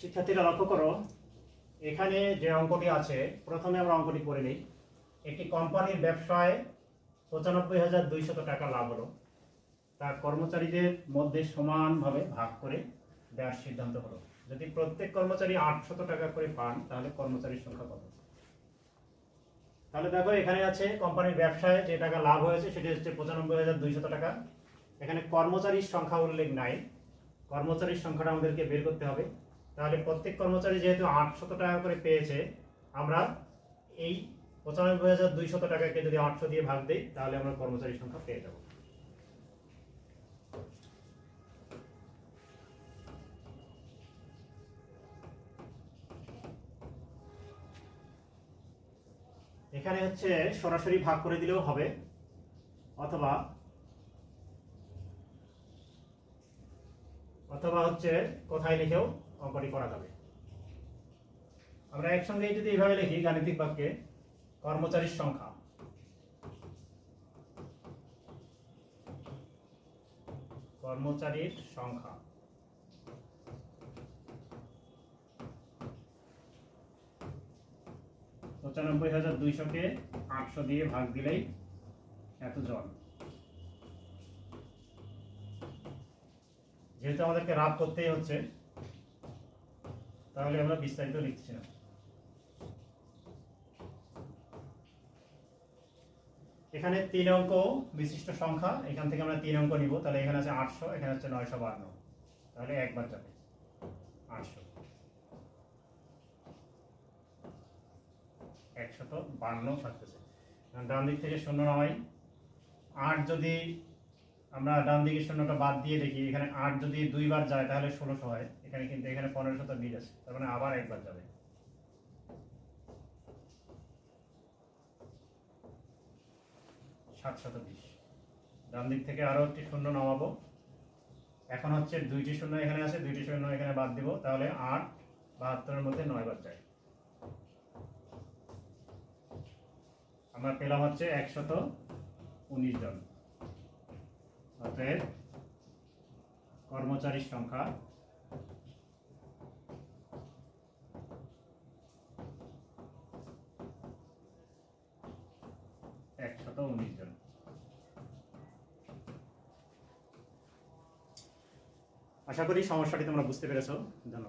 শিক্ষার্থীরা লক্ষ্য করো, এখানে যে অঙ্কটি আছে, প্রথমে আমরা অঙ্কটি করে নিই। একটি কোম্পানির ব্যবসায় পঁচানব্বই হাজার দুইশত টাকা লাভ হলো। তা কর্মচারীদের মধ্যে সমানভাবে ভাগ করে দেওয়ার সিদ্ধান্ত হলো। যদি প্রত্যেক কর্মচারী আটশত টাকা করে পান, তাহলে কর্মচারীর সংখ্যা কত? তাহলে দেখো, এখানে আছে কোম্পানির ব্যবসায় যে টাকা লাভ হয়েছে, সেটি হচ্ছে পঁচানব্বই হাজার দুইশত টাকা। এখানে কর্মচারীর সংখ্যা উল্লেখ নাই। কর্মচারীর সংখ্যাটা আমাদেরকে বের করতে হবে। তাহলে প্রত্যেক কর্মচারী যেহেতু আটশত টাকা করে পেয়েছে, আমরা এই পঁচানব্বই হাজার দুইশত টাকাকে যদি আটশো দিয়ে ভাগ দিই, তাহলে আমরা কর্মচারীর সংখ্যা পেয়ে যাব। এখানে হচ্ছে সরাসরি ভাগ করে দিলেও হবে, অথবা অথবা হচ্ছে কোথায় লিখেও অঙ্কটি করা যাবে। আমরা একসঙ্গে যদি এইভাবে লিখি গাণিতিক বাক্যে, কর্মচারীর সংখ্যা। কর্মচারীর সংখ্যা। পঁচানব্বই হাজার দুইশোকে আটশো দিয়ে ভাগ দিলেই এতজন যেহেতু আমাদেরকে রাত করতেই হচ্ছে তাহলে আমরা বিস্তারিত লিখছি না এখানে তিন অঙ্ক বিশিষ্ট সংখ্যা, এখান থেকে আমরা তিন অঙ্ক নিব, তাহলে এখানে আছে আটশো, এখানে হচ্ছে নয়শো বান্ন। তাহলে একবার যাবে। আটশো। একশত বান্ন থাকতেছে। ডান দিক থেকে শূন্য নয় আট যদি আমরা ডান দিকে শূন্যটা বাদ দিয়ে দেখি, এখানে আট যদি দুইবার যায় তাহলে ষোলোশো হয়। এখানে কিন্তু এখানে পনেরো শত বিশ আছে, তার মানে আবার একবার যাবে। সাতশত বিশ। ডান দিক থেকে আরও একটি শূন্য নামাবো। এখন হচ্ছে দুইটি শূন্য এখানে আছে, দুইটি শূন্য এখানে বাদ দিব, তাহলে আট বাহাত্তরের মধ্যে নয় বার যায়। আমরা পেলাম হচ্ছে একশত উনিশ জন। অতএব কর্মচারীর সংখ্যা। একশত উনিশ জন। আশা করি সমস্যাটি তোমরা বুঝতে পেরেছ। ধন্যবাদ।